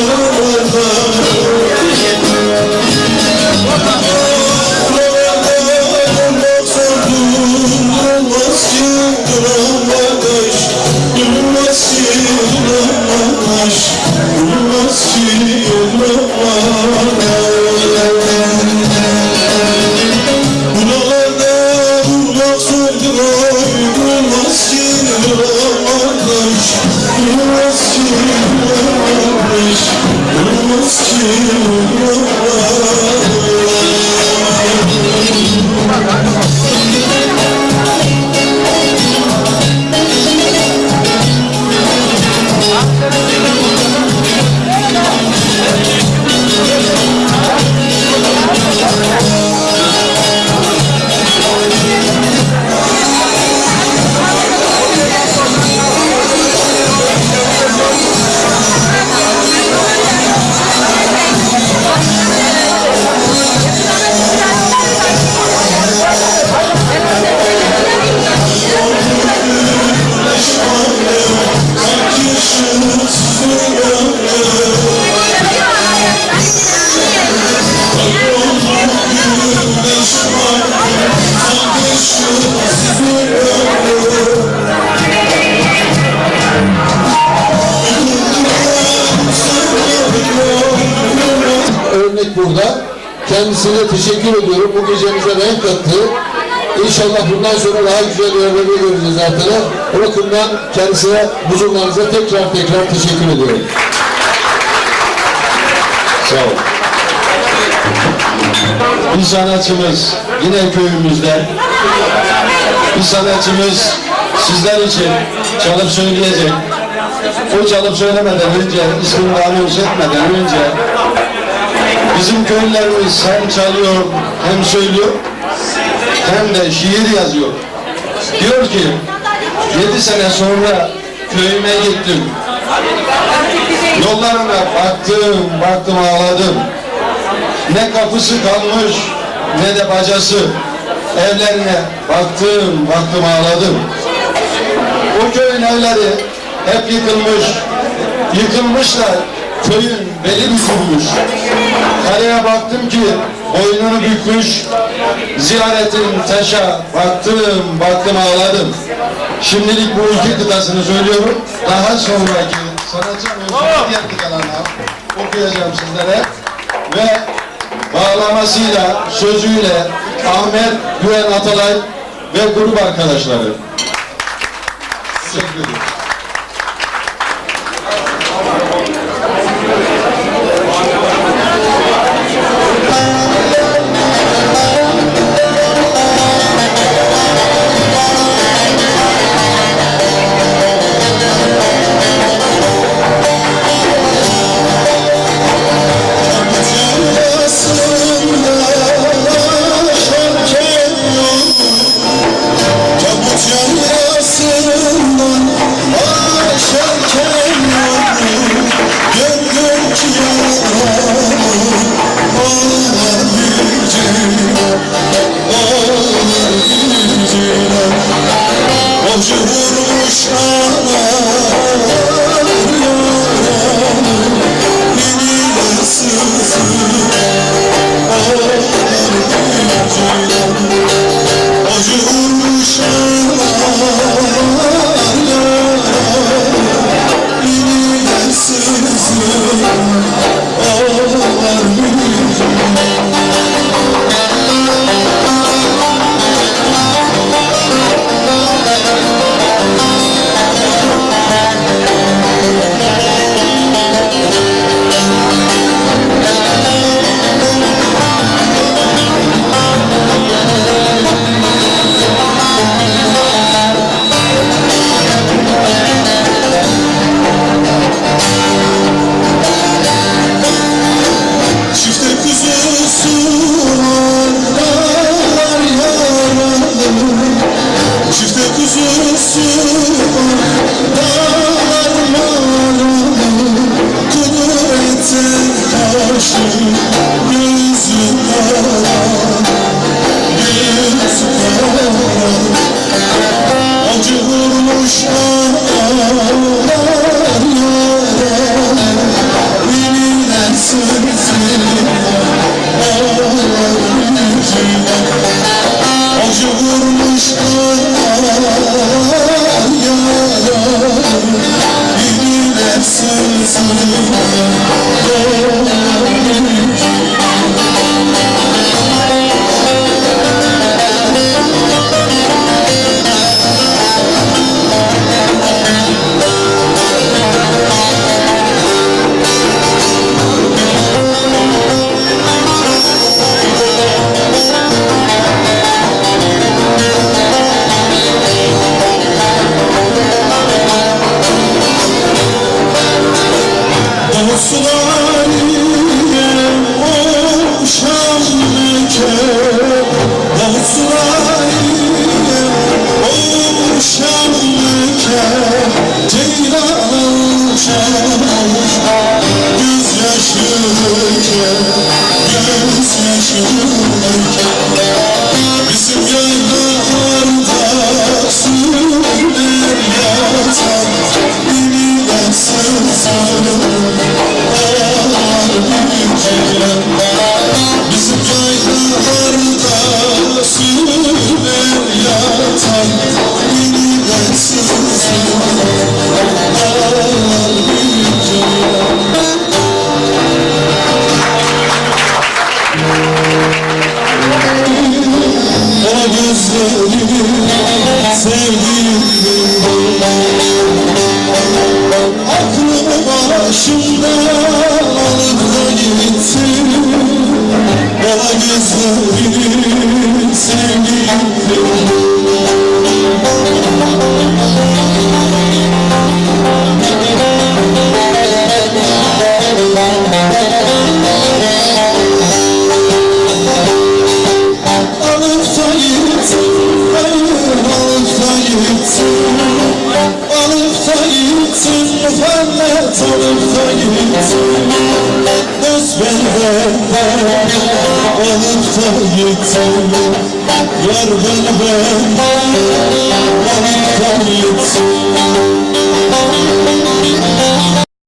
Absolutely. Burada. Kendisine teşekkür ediyorum. Bu gecemize renk kattı. İnşallah bundan sonra daha güzel yerlerde göreceğiz zaten. O bakımdan kendisine huzurlarınıza tekrar tekrar teşekkür ediyorum. Sağ ol. Bir sanatçımız yine köyümüzde. Bir sanatçımız sizler için çalıp söyleyecek. O çalıp söylemeden önce, ismini anons etmeden önce bizim köylülerimiz hem çalıyor hem söylüyor hem de şiir yazıyor. Diyor ki yedi sene sonra köyüme gittim. Yollarına baktım, baktım ağladım. Ne kapısı kalmış, ne de bacası. Evlerine baktım, baktım ağladım. O köyün evleri hep yıkılmış. Yıkılmışlar, köyün beli bükülmüş. Kaleye baktım ki boynunu bükmüş. Ziyaretin taşa baktım, baktım ağladım. Şimdilik bu iki kıtasını söylüyorum. Daha sonraki sanatçı mevzunu diğer kıtalarına okuyacağım sizlere. Ve bağlamasıyla, sözüyle Ahmet Güven Atalay ve grup arkadaşları. Teşekkür ederim. 是。gitsin Muhammed Tarafta gitsin Özbelden Alafta gitsin Yar belden Alafta gitsin